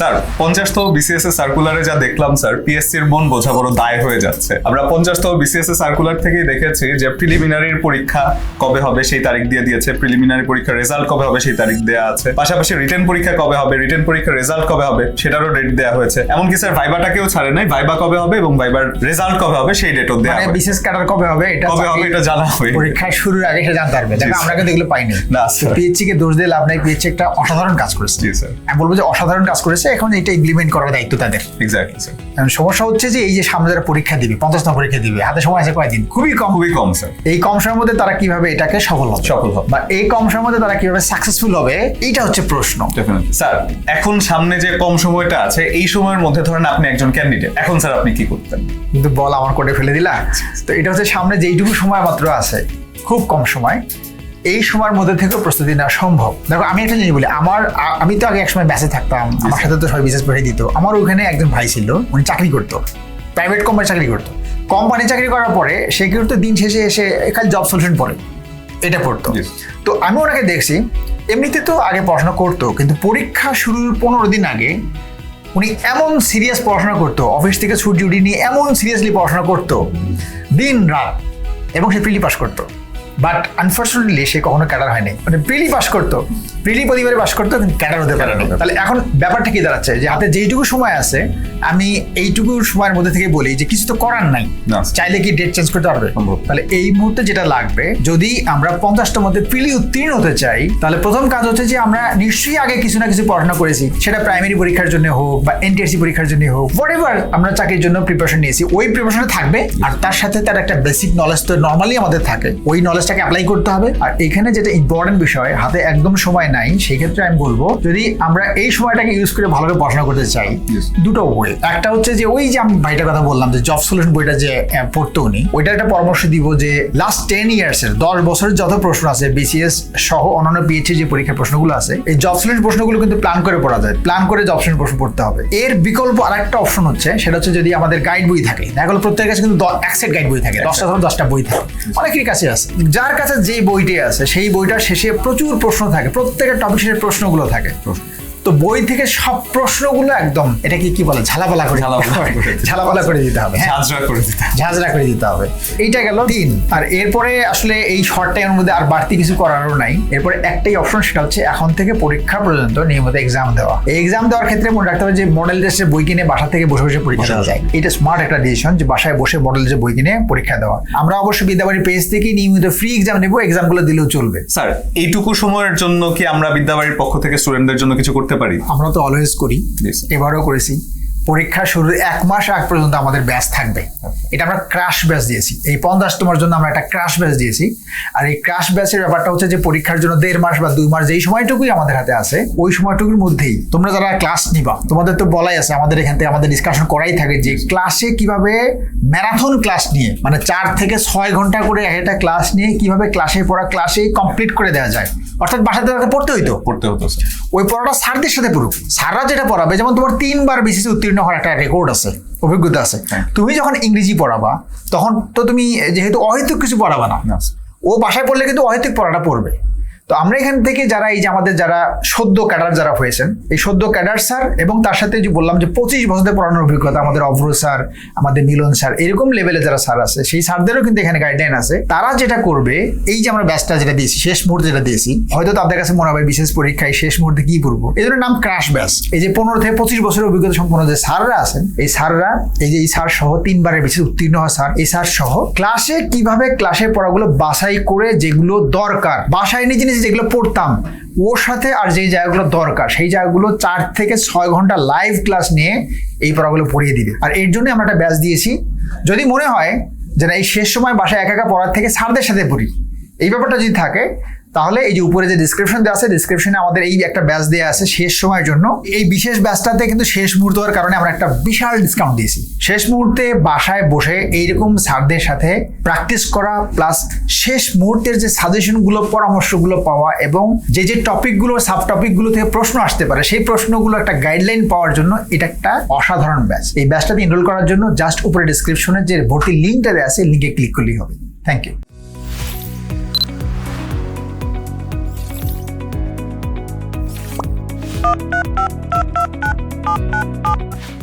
Sir পঞ্চাশতম BCS এর সার্কুলারে যা দেখলাম স্যার পিএসসি এর মন বোঝা বড় দায় হয়ে যাচ্ছে। আমরা পঞ্চাশতম বিসিএস এর সার্কুলার থেকেই দেখেছি যে প্রিলিমিনারির পরীক্ষা কবে হবে সেই তারিখ দিয়ে দিয়েছে। প্রিলিমিনারি পরীক্ষার রেজাল্ট কবে হবে সেই তারিখ দেওয়া আছে। পাশাপাশি রিটেন পরীক্ষা কবে হবে রিটেন পরীক্ষার রেজাল্ট কবে হবে সেটারও ডেট দেওয়া হয়েছে। এমনকি স্যার ভাইবাটাকেও ছাড়ে নাই। ভাইবা কবে হবে এবং ভাইবার রেজাল্ট কবে হবে সেই ডেটও দেওয়া মানে বিশেষ কাটার কবে হবে এটা কবে হবে এটা জানা হবে। পরীক্ষা শুরুর আগে সেটা জানতে পারবে। দেখো আমরা কিন্তু এগুলো পাইনি। না, স্যার। পিএইচসি কে দোষ দিয়ে লাভ নাই। পিএইচসি একটা অসাধারণ কাজ করেছে। জি স্যার আমি বলব যে অসাধারণ কাজ করেছে এখন এটা ইমপ্লিমেন্ট করার দায়িত্ব তাদের। এক্স্যাক্টলি স্যার সমস্যা হচ্ছে যে এই যে সামনে যারা পরীক্ষা দিবে পঞ্চাশতম পরীক্ষা দিবে হাতে সময় আছে কয়দিন? খুবই কম খুবই কম স্যার এই কম সময়ের মধ্যে তারা কীভাবে এটাকে সফল হবে? সফল হবে। বা এই কম সময়ের মধ্যে তারা কীভাবে সাকসেসফুল হবে এইটা হচ্ছে প্রশ্ন। স্যার এখন সামনে যে কম সময়টা আছে এই সময়ের মধ্যে ধরেন আপনি একজন ক্যান্ডিডেট এখন স্যার আপনি কি করতেন? কিন্তু বল আমার কোটে ফেলে দিলা। তো এটা হচ্ছে সামনে যেইটুকু সময় মাত্র আছে খুব কম সময়। এই সময়ের মধ্যে থেকেও প্রস্তুতি নেওয়া সম্ভব। দেখো আমি একটা জিনিস বলি আমার আমি তো আগে একসময় ব্যাসে থাকতাম আমার সাথে তো সবাই বিশেষ পড়ে দিত। আমার ওখানে একজন ভাই ছিল উনি চাকরি করতো প্রাইভেট কোম্পানি চাকরি করতো। কোম্পানি চাকরি করার পরে সে কি করতো দিন শেষে এসে খালি জব সলিউশন পড়ে এটা পড়তো। তো আমি ওনাকে দেখছি এমনিতে তো আগে পড়াশোনা করতো কিন্তু পরীক্ষা শুরুর পনেরো দিন আগে উনি এমন সিরিয়াস পড়াশোনা করতো অফিস থেকে ছুটি উটি নিয়ে এমন সিরিয়াসলি পড়াশোনা করতো দিন রাত এবং সে প্রিলি পাস করতো। বাট আনফর্চুনেটলি সে কখনো ক্যাডার হয়নি। মানে প্রিলি পাস করতো। প্রিলি পরিবারে পাস করতো কিন্তু ক্যাডার হতে পারে না তাহলে এখন ব্যাপারটা কি দাঁড়াচ্ছে? যে হাতে যেইটুকু সময় আছে আমি এইটুকু সময়ের মধ্যে থেকে বলি যে কিছু তো করার নাই। চাইলে কি ডেট চেঞ্জ করতে পারবে। তাহলে এই মুহূর্তে যেটা লাগবে যদি আমরা পঞ্চাশটার মধ্যে প্রিলি উত্তীর্ণ হতে চাই তাহলে প্রথম কাজ হচ্ছে যে আমরা নিশ্চয়ই আগে কিছু না কিছু পড়াশোনা করেছি। সেটা প্রাইমারি পরীক্ষার জন্য হোক বা এনটিএসসি পরীক্ষার জন্য হোক হোয়াট এভার আমরা চাকরির জন্য প্রিপারেশন নিয়েছি ওই প্রিপারেশনে থাকবে। আর তার সাথে তার একটা বেসিক নলেজ তো নর্মালি আমাদের থাকে। ওই নলেজটাকে অ্যাপ্লাই করতে হবে। আর এখানে যেটা ইম্পর্টেন্ট বিষয় হাতে একদম সময় নাই সেই ক্ষেত্রে আমি বলব যদি আমরা এই সময়টাকে ইউজ করে ভালোভাবে পড়াশোনা করতে চাই দুটো বই একটা হচ্ছে যে ওই যে আমি ভাইটার কথা বললাম যে জব সলিউশন বইটা যে পড়তো উনি ওইটা একটা পরামর্শ দিব যে লাস্ট টেন ইয়ার্স এর দশ বছরের যত প্রশ্ন আছে বিসিএস সহ অন্যান্য পিএইচডি যে পরীক্ষার প্রশ্নগুলো আছে এই জব সলিউশন প্রশ্নগুলো কিন্তু প্ল্যান করে পড়া যায়। প্ল্যান করে জব সলিউশন প্রশ্ন পড়তে হবে। এর বিকল্প আরেকটা অপশন হচ্ছে সেটা হচ্ছে যদি আমাদের গাইড বই থাকে দেখা গেলো প্রত্যেকের কাছে কিন্তু এক সেট গাইড বই থাকে দশটা ধরো দশটা বই থাকে। অনেকের কাছে আছে। যার কাছে যে বইটি আছে, সেই বইটার শেষে প্রচুর প্রশ্ন থাকে, প্রত্যেকের টপিক শেষে প্রশ্নগুলো থাকে। তো বই থেকে সব প্রশ্নগুলো একদম এটা কি কি বলে? ঝালাপালা করে ঝালাপালা করে দিতে হবে। হ্যাঁ। ঝাঁঝরা করে দিতে হবে। ঝাঁঝরা করে দিতে হবে। এইটা গেল তিন। আর এরপরে আসলে এই শর্ট টাইমের মধ্যে আর বাড়তি কিছু করারও নাই। এরপরে একটাই অপশন সেটা হচ্ছে এখন থেকে পরীক্ষা পর্যন্ত নিয়মিত এক্সাম দেওয়া। এই এক্সাম দেওয়ার ক্ষেত্রে মনে রাখতে হবে যে মডেল টেস্টের বই কিনে বাসা থেকে বসে বসে পরীক্ষা দেওয়া যায়। এটা স্মার্ট একটা ডিসিশন যে বাসায় বসে মডেল টেস্টের বই কিনে পরীক্ষা দেওয়া। আমরা অবশ্যই বিদ্যাবাড়ির পেজ থেকে নিয়মিত ফ্রি এক্সাম নেব এক্সামগুলো দিলেও চলবে। স্যার এইটুকু সময়ের জন্য কি আমরা বিদ্যাবাড়ির পক্ষ থেকে স্টুডেন্টদের জন্য কিছু করতে পারি। আমরা তো অলওয়েজ করি। এবারও করেছি। পরীক্ষা শুরুর এক মাস আগ পর্যন্ত আমাদের ব্যাচ থাকবে। এটা আমরা ক্রাশ ব্যাচ দিয়েছি। এই পঞ্চাশতমার জন্য আমরা একটা ক্রাশ ব্যাচ দিয়েছি। আর এই ক্রাশ ব্যাচের ব্যাপারটা হচ্ছে যে পরীক্ষার জন্য দেড় মাস বা দুই মাস যেই সময়টুকুই আমাদের হাতে আছে ওই সময়টুকুর মধ্যেই তোমরা যারা ক্লাস নিবা তোমাদের তো বলাই আছে আমাদের এখান থেকে আমাদের ডিসকাশন করাই থাকে যে ক্লাসে কীভাবে ম্যারাথন ক্লাস নিয়ে মানে চার থেকে ছয় ঘণ্টা করে একটা ক্লাস নিয়ে কীভাবে ক্লাসে পড়া ক্লাসে কমপ্লিট করে দেওয়া যায়। অর্থাৎ বাসাতে তাকে পড়তে হইতো। পড়তে হতো ওই পড়াটা স্যারদের সাথে পড়ুক। স্যাররা যেটা পড়াবে যেমন তোমার তিনবার বিসিসি উত্তীর্ণ হওয়ার একটা রেকর্ড আছে অভিজ্ঞতা আছে। হ্যাঁ। তুমি যখন ইংরেজি পড়াবা তখন তো তুমি যেহেতু অহেতুক কিছু পড়াবা না না। ও বাসায় পড়লে কিন্তু অহেতুক পড়াটা পড়বে। তো আমরা এখান থেকে যারা এই যে আমাদের যারা সদ্য ক্যাডার যারা হয়েছেন, এই সদ্য ক্যাডার স্যার এবং তার সাথে যে বললাম যে পঁচিশ বছরের পড়ানোর অভিজ্ঞতা আমাদের অভ্র স্যার, আমাদের মিলন স্যার, এরকম লেভেলে যারা স্যার আছে, সেই স্যারদেরও কিন্তু এখানে গাইডলাইন আছে। তারা যেটা করবে, এই যে আমরা ব্যাচটা যেটা দিয়েছি, শেষ মুহূর্তে যেটা দিয়েছি, হয়তো তাদের কাছে মনে হবে বিশেষ পরীক্ষায় শেষ মুহূর্তে কি পড়ব? এই জন্য নাম ক্রাশ ব্যাচ এই যে পনেরো থেকে পঁচিশ বছরের অভিজ্ঞতা সম্পন্ন যে স্যাররা আছেন, এই স্যাররা, এই যে এই স্যার সহ তিনবারের বেশি উত্তীর্ণ হওয়া স্যার, এই স্যার সহ ক্লাসে কীভাবে ক্লাসের পড়াগুলো বাছাই করে যেগুলো দরকার, বাসায় নিজে নিজে যেগুলো পড়তাম, ওর সাথে আর যেই জায়গাগুলো দরকার, সেই জায়গাগুলো চার থেকে ছয় ঘণ্টা লাইভ ক্লাস নিয়ে এই পড়াগুলো পড়িয়ে দিবে। আর এর জন্য আমরা একটা ব্যাচ দিয়েছি। যদি মনে হয় যে এই শেষ সময় বাসায় একা একা পড়ার থেকে স্যারদের সাথে পড়ি, এই ব্যাপারটা যদি থাকে তাহলে এই যে উপরে যে ডিসক্রিপশন দেওয়া আছে ডিসক্রিপশনে আমাদের এই একটা ব্যাচ দেওয়া আছে শেষ সময়ের জন্য। এই বিশেষ ব্যাচটাতে কিন্তু শেষ মুহূর্ত হওয়ার কারণে আমরা একটা বিশাল ডিসকাউন্ট দিয়েছি। শেষ মুহূর্তে বাসায় বসে এইরকম স্যারদের সাথে প্র্যাকটিস করা প্লাস শেষ মুহূর্তের যে সাজেশনগুলো পরামর্শগুলো পাওয়া এবং যে যে টপিকগুলো সাব টপিকগুলো থেকে প্রশ্ন আসতে পারে, সেই প্রশ্নগুলো একটা গাইডলাইন পাওয়ার জন্য এটা একটা অসাধারণ ব্যাচ এই ব্যাচটাতে এনরোল করার জন্য জাস্ট উপরে ডিসক্রিপশনে যে ভর্তি লিঙ্কটা দেওয়া আছে লিঙ্কে ক্লিক করলেই হবে। Thank you you